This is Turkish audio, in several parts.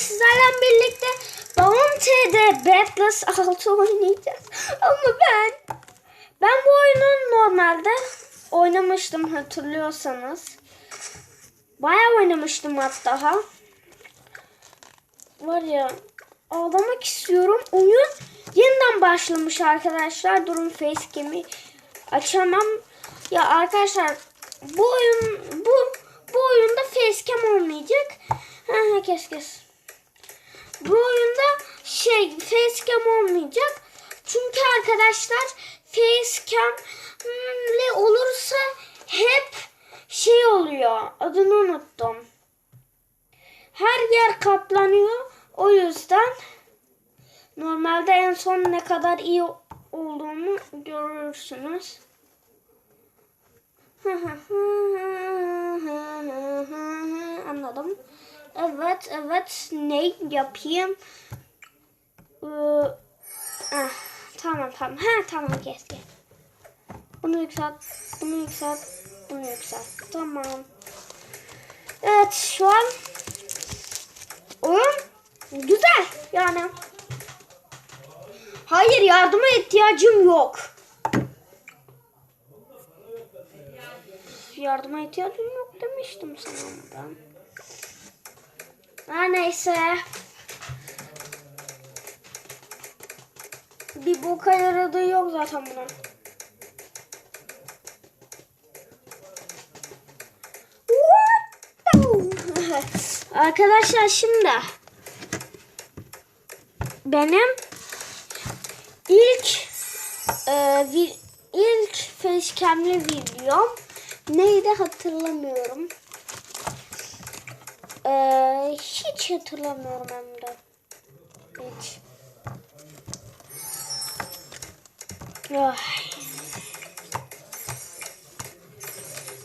sizlerle birlikte Bounty'de Bedless 6 oynayacağız. Ama ben ben bu oyunu normalde oynamıştım hatırlıyorsanız. Bayağı oynamıştım hatta. Var ya ağlamak istiyorum. Oyun yeniden başlamış arkadaşlar. Durun facecam'i açamam. Ya arkadaşlar bu oyun bu bu oyunda facecam olmayacak. Ha, ha kes kes. Bu oyunda şey facecam olmayacak. Çünkü arkadaşlar facecam'li olursa hep şey oluyor. Adını unuttum. Her yer kaplanıyor. O yüzden normalde en son ne kadar iyi olduğunu görürsünüz. Anladım. Evet, evet. Ne yapayım? Ee, ah, tamam, tamam. Ha, tamam, kes, kes. Bunu yükselt, bunu yükselt, bunu yükselt. Tamam. Evet, şu an oyun güzel yani. Hayır, yardıma ihtiyacım yok. Yardıma ihtiyacım yok demiştim sana ben. Her neyse. Bir boka yaradığı yok zaten bunun. Arkadaşlar şimdi benim ilk e, vi, ilk facecam'li videom neydi hatırlamıyorum. Ee, hiç hatırlamıyorum hem de. Hiç. Ay.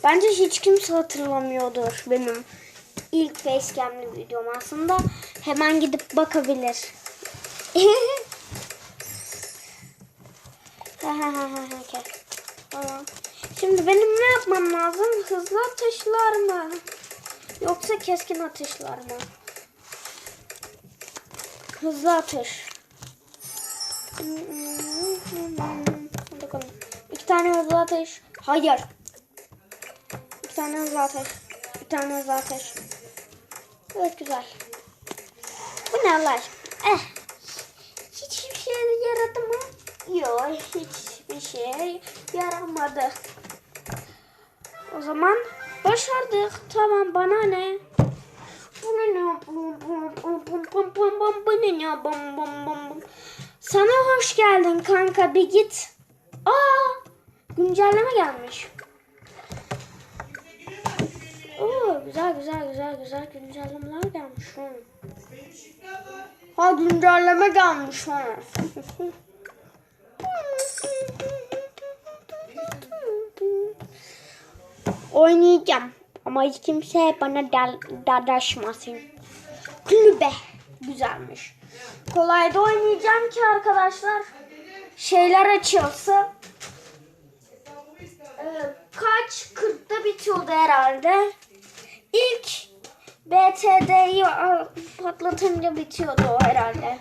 Bence hiç kimse hatırlamıyordur benim ilk facecam'li videom aslında. Hemen gidip bakabilir. Şimdi benim ne yapmam lazım? Hızlı atışlar mı? Yoksa keskin atışlar mı? Hızlı atış. Bakalım. İki tane hızlı atış. Hayır. İki tane hızlı atış. Bir tane hızlı atış. Evet güzel. Bu ne Allah? Eh. Hiçbir şey yaradı mı? Yok hiçbir şey yaramadı. O zaman başardık. Tamam bana ne? Sana hoş geldin kanka bir git. Aa güncelleme gelmiş. Oo güzel güzel güzel güzel güncellemeler gelmiş. Ha güncelleme gelmiş ha. Oynayacağım. Ama hiç kimse bana dadaşmasın. Kulübe. Güzelmiş. Kolay da oynayacağım ki arkadaşlar. Şeyler açılsın. Ee, kaç? 40'ta bitiyordu herhalde. İlk BTD'yi patlatınca bitiyordu o herhalde.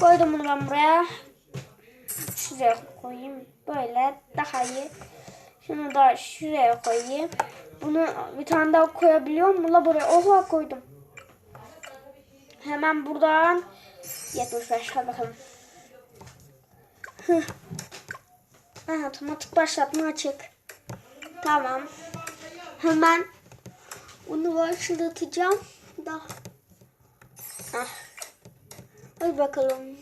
Koydum bunu ben buraya. Şuraya koyayım. Böyle daha iyi. Şunu da şuraya koyayım. Bunu bir tane daha koyabiliyor mu? La buraya. Oha koydum. Hemen buradan 75. Hadi bakalım. Hıh. Ha, otomatik başlatma açık. Tamam. Hemen bunu başlatacağım da. Ah. Hadi bakalım.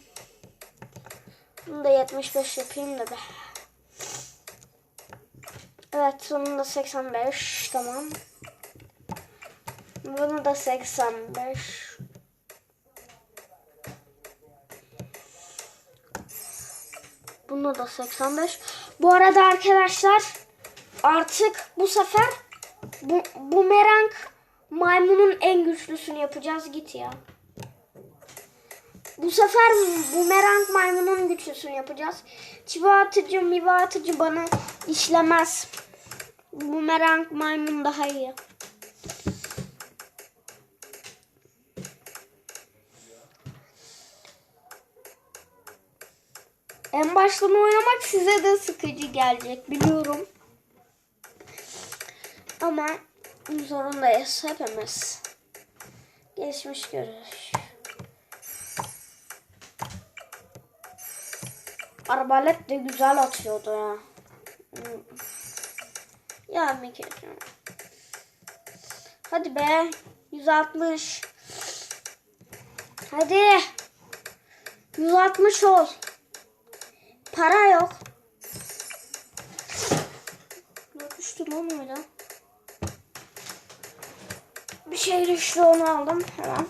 Bunu da 75 yapayım da be. Evet sonunda 85 tamam. Bunu da 85. Bunu da 85. Bu arada arkadaşlar artık bu sefer bu bumerang maymunun en güçlüsünü yapacağız git ya. Bu sefer bumerang maymunun güçlüsünü yapacağız. Çiva atıcı, miva atıcı bana işlemez. bumerang maymun daha iyi. En başlama oynamak size de sıkıcı gelecek biliyorum. Ama zorundayız hepimiz. Geçmiş görüş. Arbalet de güzel atıyordu ya. Ya Mikeciğim. Hadi be. 160. Hadi. 160 ol. Para yok. Ne düştü lan öyle? Bir şey düştü onu aldım hemen.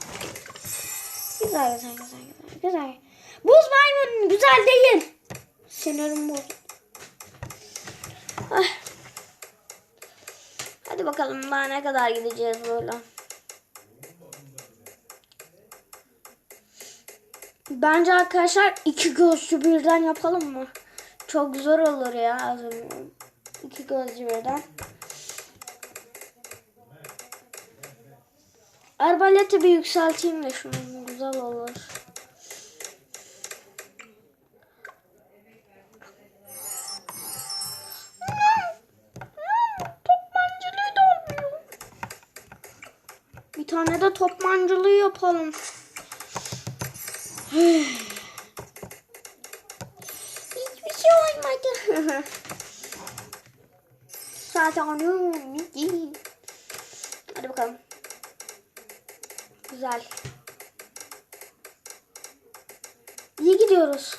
Güzel güzel güzel güzel güzel. Buz maymun güzel değil. Sinirim bozuldu. Ah. Hadi bakalım daha ne kadar gideceğiz böyle. Bence arkadaşlar iki gözcü birden yapalım mı? Çok zor olur ya az önce. İki gözcü birden. Arbaleti bir yükselteyim de şunu güzel olur. Yapalım. Hiçbir şey olmadı. Zaten onu Hadi bakalım. Güzel. İyi gidiyoruz.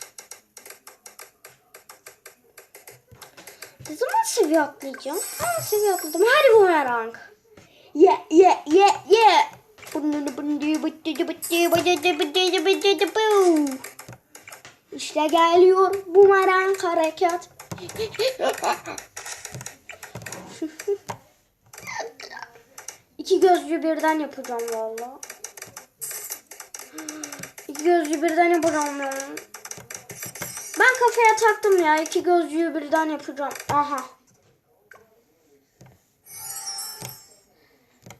Ne zaman seviye atlayacağım? Ha seviye atladım. Hadi bumerang. Ye ye ye ye. İşte geliyor bumerang harekat. İki gözlü birden yapacağım valla. İki gözlü birden yapacağım ya. Ben kafaya taktım ya. iki gözlüğü birden yapacağım. Aha.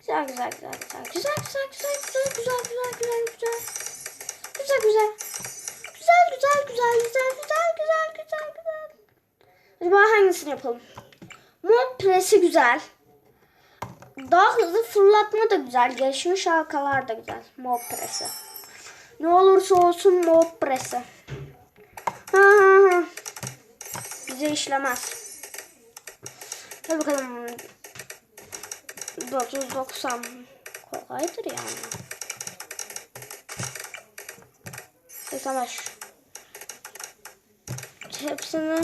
Güzel güzel güzel güzel. Güzel güzel güzel güzel güzel güzel güzel güzel. Güzel güzel. Güzel güzel güzel güzel güzel güzel güzel güzel. Acaba hangisini yapalım? Mod presi güzel. Daha hızlı fırlatma da güzel. Gelişmiş halkalar da güzel. Mob presi. Ne olursa olsun mob presi. Ha, ha, ha. Bize işlemez. Hadi bakalım. 990 kolaydır yani. Savaş. Hepsini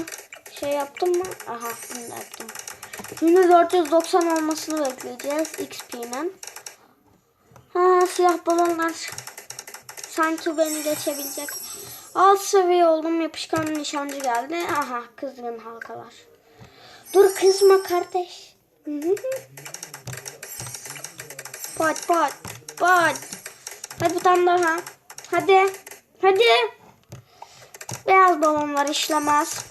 şey yaptım mı? Aha bunu da yaptım. Şimdi 490 olmasını bekleyeceğiz XP'nin. Ha siyah balonlar sanki beni geçebilecek. Alt seviye oldum yapışkan nişancı geldi. Aha kızgın halkalar. Dur kızma kardeş. pat pat pat. Hadi bir tane daha. Hadi. Hadi. Beyaz balonlar işlemez.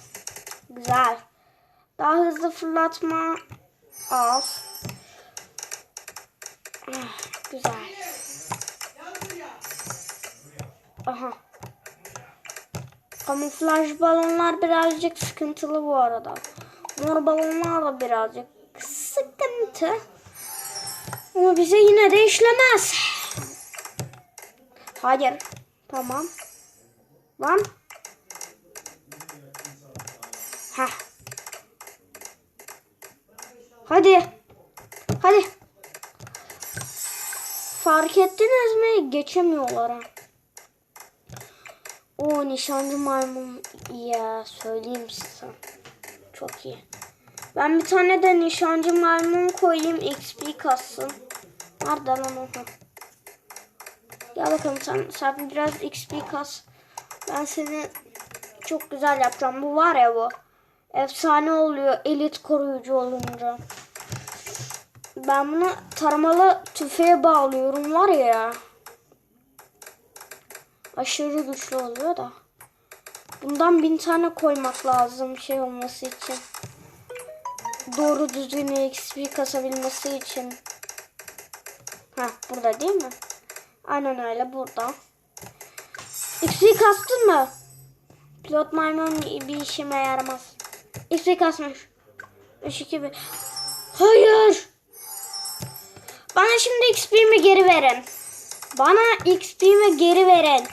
Güzel. Daha hızlı fırlatma al. Ah, güzel. Aha. Kamuflaj balonlar birazcık sıkıntılı bu arada. Mor balonlar da birazcık sıkıntı. Ama bize yine de işlemez. Hayır. Tamam. Lan. Heh. Hadi. Hadi. Fark ettiniz mi? Geçemiyorlar. O nişancı maymun ya söyleyeyim size. Çok iyi. Ben bir tane de nişancı maymun koyayım XP kassın. Nerede lan o? Gel bakalım sen, sen biraz XP kas. Ben seni çok güzel yapacağım. Bu var ya bu. Efsane oluyor elit koruyucu olunca. Ben bunu taramalı tüfeğe bağlıyorum var ya. Aşırı güçlü oluyor da. Bundan bin tane koymak lazım şey olması için. doğru düzgün XP kasabilmesi için. Ha burada değil mi? Aynen öyle burada. XP kastın mı? Pilot maymun bir işime yaramaz. XP kasmış. 3 2 1. Hayır. Bana şimdi XP'mi geri verin. Bana XP'mi geri verin.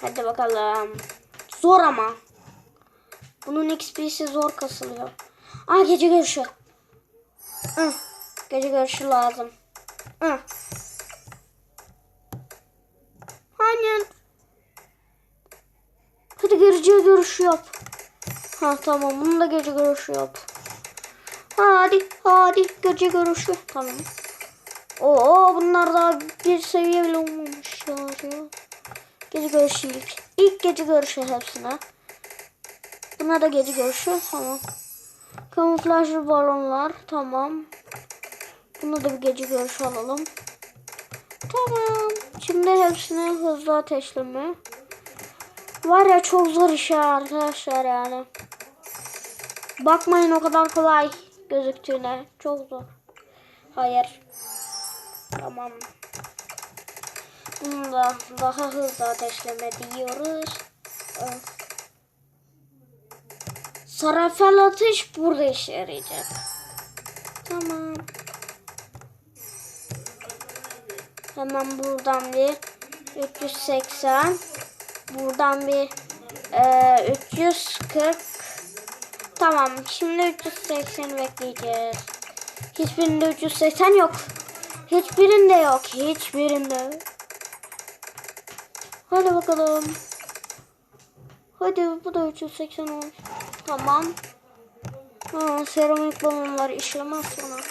Hadi bakalım. Zor ama. Bunun XP'si zor kasılıyor. Aa gece görüşü. Hı. Gece görüşü lazım. Hı. Aynen. Hadi gece görüşü yap. Ha tamam bunu da gece görüşü yap. Hadi hadi gece görüşü. Tamam. Oo bunlar daha bir seviye bile olmamışlar ya. Gece görüşü ilk. İlk gece görüşü hepsine. Buna da gece görüşü. Tamam. Kamuflajlı balonlar. Tamam. Bunu da bir gece görüşü alalım. Tamam. Şimdi hepsini hızlı ateşleme. Var ya çok zor iş arkadaşlar yani. Bakmayın o kadar kolay gözüktüğüne. Çok zor. Hayır. Tamam. Bunu da daha hızlı ateşleme diyoruz. Evet. Sarafel atış burada işe yarayacak. Tamam. Hemen buradan bir 380. Buradan bir e, 340. Tamam. Şimdi 380 bekleyeceğiz. Hiçbirinde 380 yok. Hiçbirinde yok. Hiçbirinde. Hadi bakalım. Hadi bu da 380 olmuş. Tamam. Ha, seramik balonlar işlemez sonra.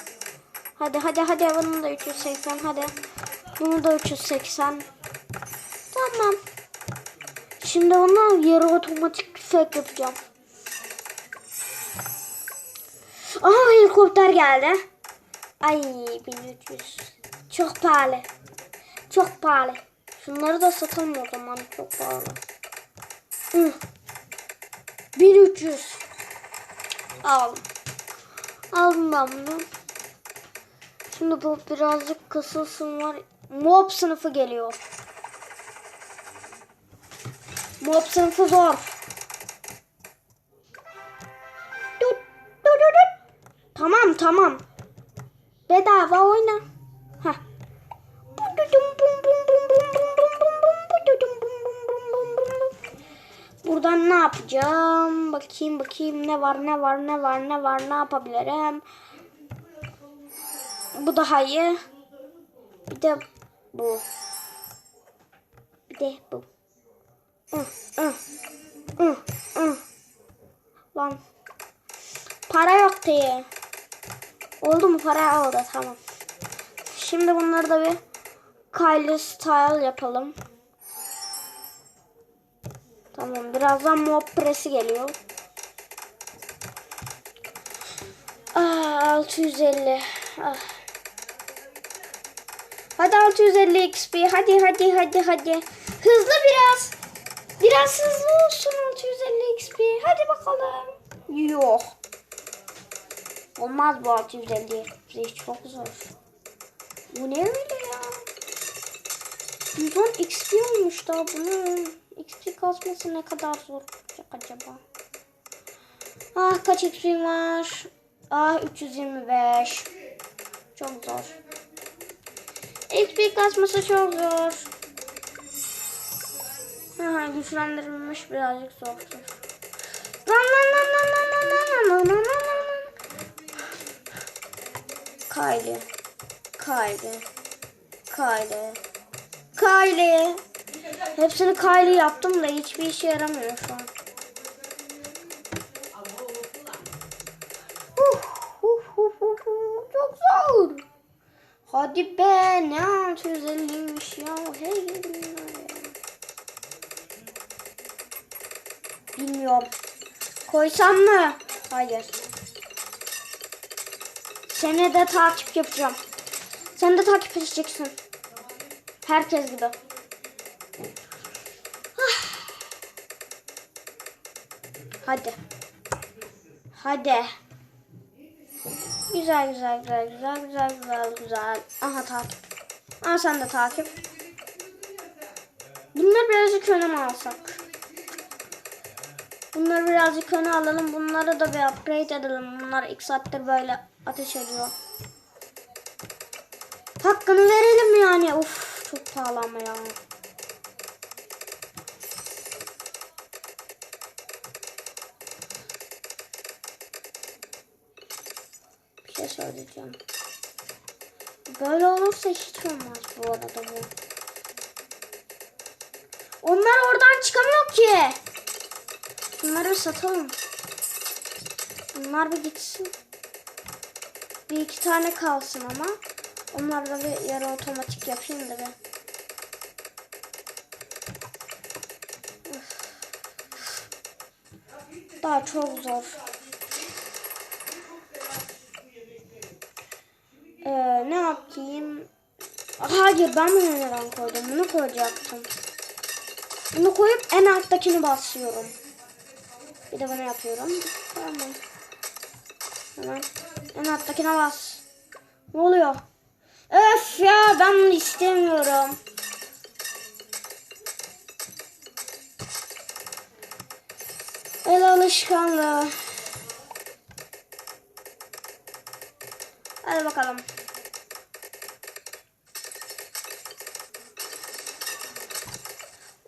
Hadi hadi hadi bunu da 380 hadi. Bunu da 380. Tamam. Şimdi ona yarı otomatik fake yapacağım. Aha helikopter geldi. Ay 1300. Çok pahalı. Çok pahalı. Şunları da satalım o zaman. Çok pahalı. Hı. 1300. Al. Aldım ben bunu. Şimdi bu birazcık kısılsın var. Mob sınıfı geliyor. Mob sınıfı zor. Tamam tamam. Bedava oyna. Buradan ne yapacağım? Bakayım bakayım ne var ne var ne var ne var ne yapabilirim? Bu daha iyi. Bir de bu. Bir de bu. İh. Lan. Para yok diye. Oldu mu para oldu tamam. Şimdi bunları da bir Kylie style yapalım. Tamam birazdan mob presi geliyor. Ah 650. Ah. Hadi 650 XP. Hadi hadi hadi hadi. Hızlı biraz. Biraz hızlı olsun 650 XP. Hadi bakalım. Yok. Olmaz bu 650 XP. Çok zor. Bu ne öyle ya? 110 XP olmuş da bunun. XP kasması ne kadar zor olacak acaba? Ah kaç XP var? Ah 325. Çok zor. XP kasması çok zor. Ha, güçlendirilmiş birazcık zordur. Lan lan lan lan lan lan lan lan lan lan lan. Kylie. Kylie. Kylie. Kylie. Hepsini Kylie yaptım da hiçbir işe yaramıyor şu an. Çok zor. Hadi be ne 650'ymiş ya. Hey. Bilmiyorum. Koysam mı? Hayır. Seni de takip yapacağım. Sen de takip edeceksin. Herkes gibi. Hadi. Hadi. Güzel güzel güzel güzel güzel güzel güzel. Aha takip. Aha sen de takip. Bunları birazcık öne mi alsak? Bunları birazcık öne alalım. Bunları da bir upgrade edelim. Bunlar ilk saattir böyle ateş ediyor. Hakkını verelim yani. Of çok pahalı ama ya. Söyleyeceğim. Böyle olursa hiç olmaz bu arada bu. Onlar oradan çıkamıyor ki. Bunları satalım. Bunlar bir gitsin. Bir iki tane kalsın ama. Onlar da bir yarı otomatik yapayım da. Üf. Daha çok zor. Ee, ne yapayım? Hayır ben bunu neden koydum? Bunu koyacaktım. Bunu koyup en alttakini basıyorum. Bir de bunu yapıyorum. Tamam. Hemen en alttakine bas. Ne oluyor? Öf ya ben bunu istemiyorum. El alışkanlığı. Hadi bakalım.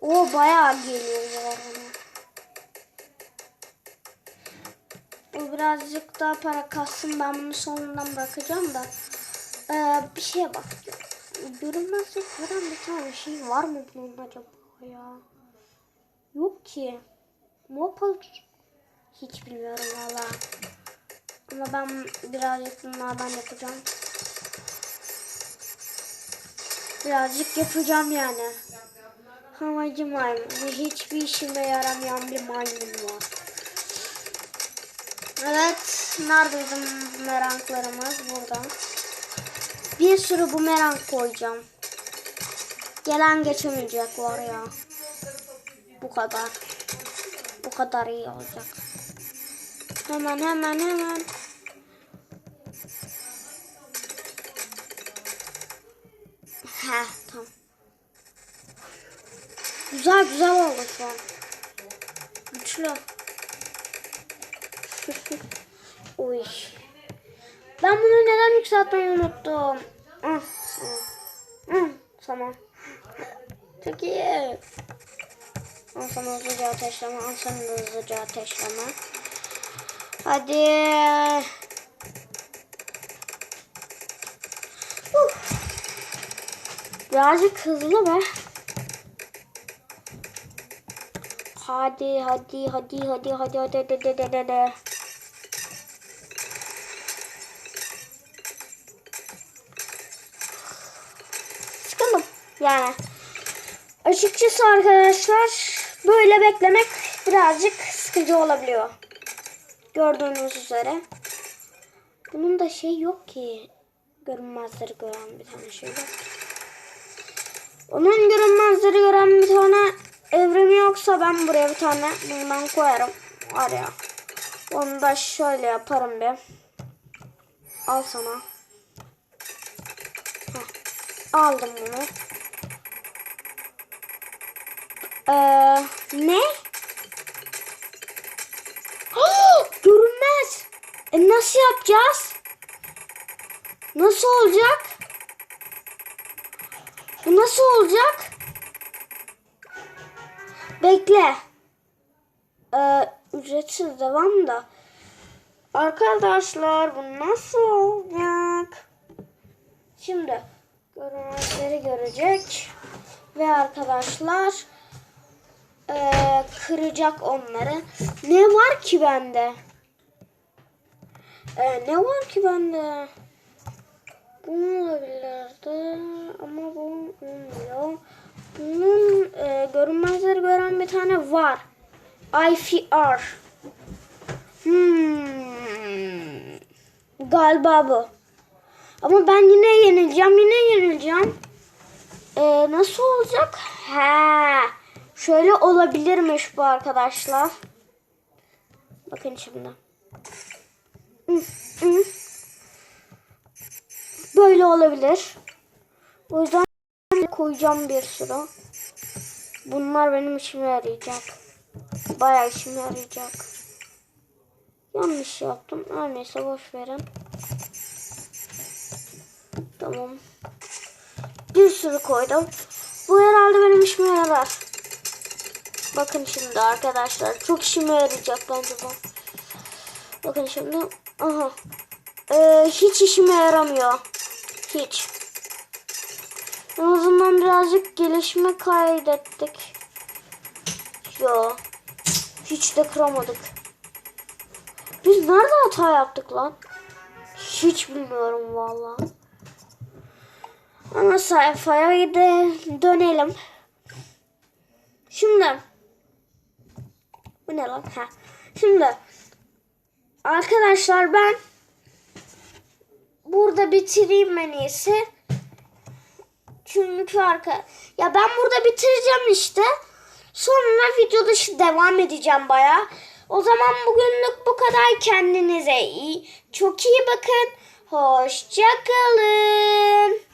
O bayağı geliyor arada. Bu birazcık daha para kassın. Ben bunu sonundan bırakacağım da. Ee, bir şeye bak. Görünmezlik veren bir tane şey var mı bunun acaba ya? Yok ki. Mopal hiç bilmiyorum valla. Ama ben birazcık bunlardan yapacağım. Birazcık yapacağım yani. Havacı maymun. Ve hiçbir işime yaramayan bir maymun var. Evet. Nerede bizim bumeranglarımız? Burada. Bir sürü bumerang koyacağım. Gelen geçemeyecek var ya. Bu kadar. Bu kadar iyi olacak. Hemen hemen hemen. Güzel güzel oldu şu an. Güçlü. Uy. Ben bunu neden yükseltmeyi unuttum? Ah, ah, tamam. Çok iyi. Al sana hızlıca ateşleme, al sana hızlıca ateşleme. Hadi. Uf. Birazcık hızlı be. Hadi hadi hadi hadi hadi hadi hadi hadi hadi hadi. Sıkıldım yani. Açıkçası arkadaşlar böyle beklemek birazcık sıkıcı olabiliyor. Gördüğünüz üzere. Bunun da şey yok ki. Görünmezleri gören bir tane şey yok. Onun görünmezleri gören bir tane ben buraya bir tane bundan koyarım. Var ya. Onu da şöyle yaparım bir. Al sana. Heh. Aldım bunu. Ee, ne? Görünmez. E nasıl yapacağız? Nasıl olacak? Bu nasıl olacak? Bekle. Ee, ücretsiz devam da. Arkadaşlar bu nasıl olacak? Şimdi görünmezleri görecek. Ve arkadaşlar ee, kıracak onları. Ne var ki bende? Ee, ne var ki bende? Bu olabilirdi ama bu olmuyor. Bunun e, görünmezleri gören bir tane var. IFR. Hmm. Galiba bu. Ama ben yine yenileceğim, yine yenileceğim. Ee, nasıl olacak? He. Şöyle olabilirmiş bu arkadaşlar. Bakın şimdi. Böyle olabilir. O yüzden koyacağım bir sürü. Bunlar benim işime yarayacak. Bayağı işime yarayacak. Yanlış yaptım. Her neyse boş verin. Tamam. Bir sürü koydum. Bu herhalde benim işime yarar. Bakın şimdi arkadaşlar. Çok işime yarayacak bence bu. Bakın şimdi. Aha. Ee, hiç işime yaramıyor. Hiç. En azından birazcık gelişme kaydettik. Yo. Hiç de kıramadık. Biz nerede hata yaptık lan? Hiç bilmiyorum vallahi. Ana sayfaya de dönelim. Şimdi bu ne lan? Ha. Şimdi arkadaşlar ben burada bitireyim en iyisi. Çünkü arka ya ben burada bitireceğim işte. Sonra video dışı devam edeceğim baya. O zaman bugünlük bu kadar. Kendinize iyi, çok iyi bakın. Hoşça kalın.